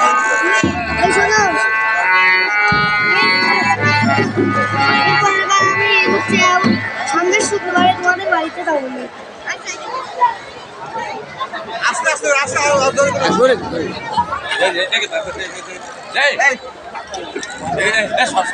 এই হচ্ছে সামনের শুক্রবারে তোমাদের বাড়িতে যাব আস্তে আস্তে আস্তে ধরে ধরে সব